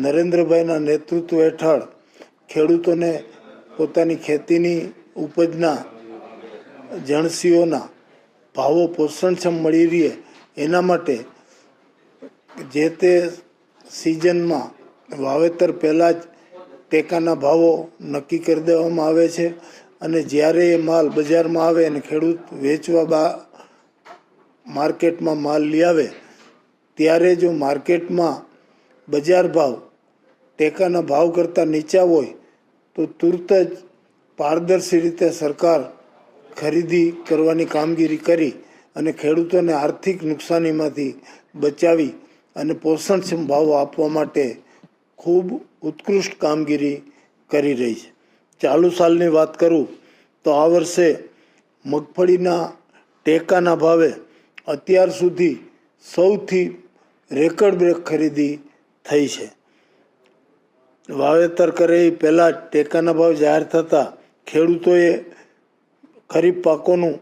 નરેન્દ્રભાઈના નેતૃત્વ હેઠળ ખેડૂતોને પોતાની ખેતીની ઉપજના જણસીઓના ભાવો પોષણક્ષમ મળી રહે એના માટે જે તે સિઝનમાં વાવેતર પહેલાં જ ટેકાના ભાવો નક્કી કરી દેવામાં આવે છે અને જ્યારે એ માલ બજારમાં આવે અને ખેડૂત વેચવા બા માર્કેટમાં માલ લઈ આવે, ત્યારે જો માર્કેટમાં બજાર ભાવ ટેકાના ભાવ કરતાં નીચા હોય, તો તુરત જ પારદર્શી રીતે સરકાર ખરીદી કરવાની કામગીરી કરી અને ખેડૂતોને આર્થિક નુકસાનીમાંથી બચાવી અને પોષણક્ષમ ભાવો આપવા માટે ખૂબ ઉત્કૃષ્ટ કામગીરી કરી રહી છે. ચાલુ સાલની વાત કરું, તો આ વર્ષે મગફળીના ટેકાના ભાવે અત્યાર સુધી સૌથી રેકર્ડ બ્રેક ખરીદી થઈ છે. વાવેતર કરે એ પહેલાં ટેકાના ભાવ જાહેર થતાં ખેડૂતોએ ખરીફ પાકોનું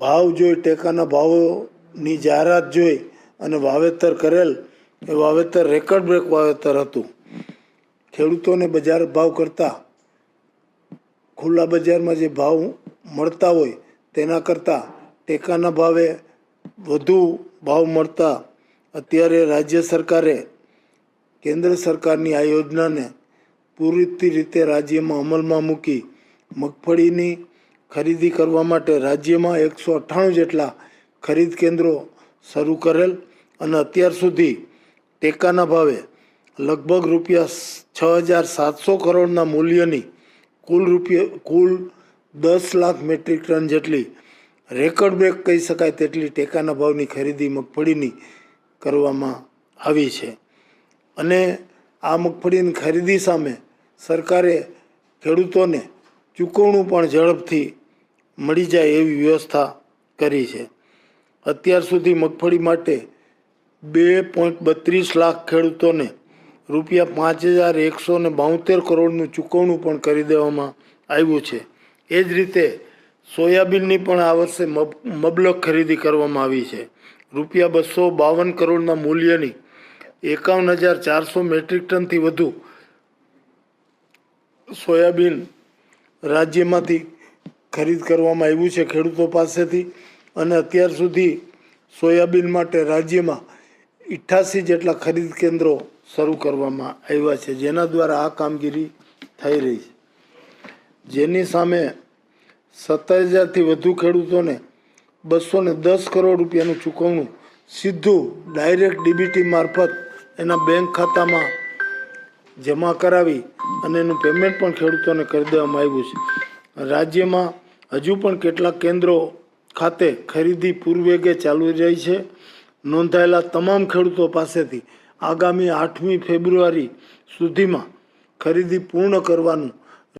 ભાવ જોઈ, ટેકાના ભાવોની જાહેરાત જોઈ અને વાવેતર કરેલ એ વાવેતર રેકર્ડ બ્રેક વાવેતર હતું. ખેડૂતોને બજાર ભાવ કરતાં ખુલ્લા બજારમાં જે ભાવ મળતા હોય તેના કરતાં ટેકાના ભાવે વધુ ભાવ મળતા. અત્યારે રાજ્ય સરકારે કેન્દ્ર સરકારની આ યોજનાને પૂરતી રીતે રાજ્યમાં અમલમાં મૂકી મગફળીની ખરીદી કરવા માટે રાજ્યમાં એકસો અઠ્ઠાણું જેટલા ખરીદ કેન્દ્રો શરૂ કરેલ અને અત્યાર સુધી ટેકાના ભાવે લગભગ રૂપિયા છ હજાર સાતસો કરોડના મૂલ્યની કુલ રૂપિયા, કુલ દસ લાખ મેટ્રિક ટન જેટલી રેકર્ડ બ્રેક કહી શકાય તેટલી ટેકાના ભાવની ખરીદી મગફળીની કરવામાં આવી છે. અને આ મગફળીની ખરીદી સામે સરકારે ખેડૂતોને ચૂકવણું પણ ઝડપથી મળી જાય એવી વ્યવસ્થા કરી છે. અત્યાર સુધી મગફળી માટે બે પોઈન્ટ બત્રીસ લાખ ખેડૂતોને રૂપિયા પાંચ હજાર એકસો ને બાંતેર કરોડનું ચૂકવણું પણ કરી દેવામાં આવ્યું છે. એ જ રીતે સોયાબીનની પણ આ વર્ષે મબ- મબલક ખરીદી કરવામાં આવી છે. રૂપિયા બસો બાવન કરોડના મૂલ્યની એકાવન હજાર ચારસો મેટ્રિક ટનથી વધુ સોયાબીન રાજ્યમાંથી ખરીદ કરવામાં આવ્યું છે ખેડૂતો પાસેથી. અને અત્યાર સુધી સોયાબીન માટે રાજ્યમાં ઇઠ્યાસી જેટલા ખરીદ કેન્દ્રો શરૂ કરવામાં આવ્યા છે, જેના દ્વારા આ કામગીરી થઈ રહી છે. જેની સામે સત્તર હજારથી વધુ ખેડૂતોને બસો દસ કરોડ રૂપિયાનું ચૂકવણું સીધું ડાયરેક્ટ ડીબીટી મારફત એના બેંક ખાતામાં જમા કરાવી અને એનું પેમેન્ટ પણ ખેડૂતોને કરી દેવામાં આવ્યું છે. રાજ્યમાં હજુ પણ કેટલાક કેન્દ્રો ખાતે ખરીદી પૂર્વેગે ચાલુ રહી છે. નોંધાયેલા તમામ ખેડૂતો પાસેથી આગામી આઠમી ફેબ્રુઆરી સુધીમાં ખરીદી પૂર્ણ કરવાનું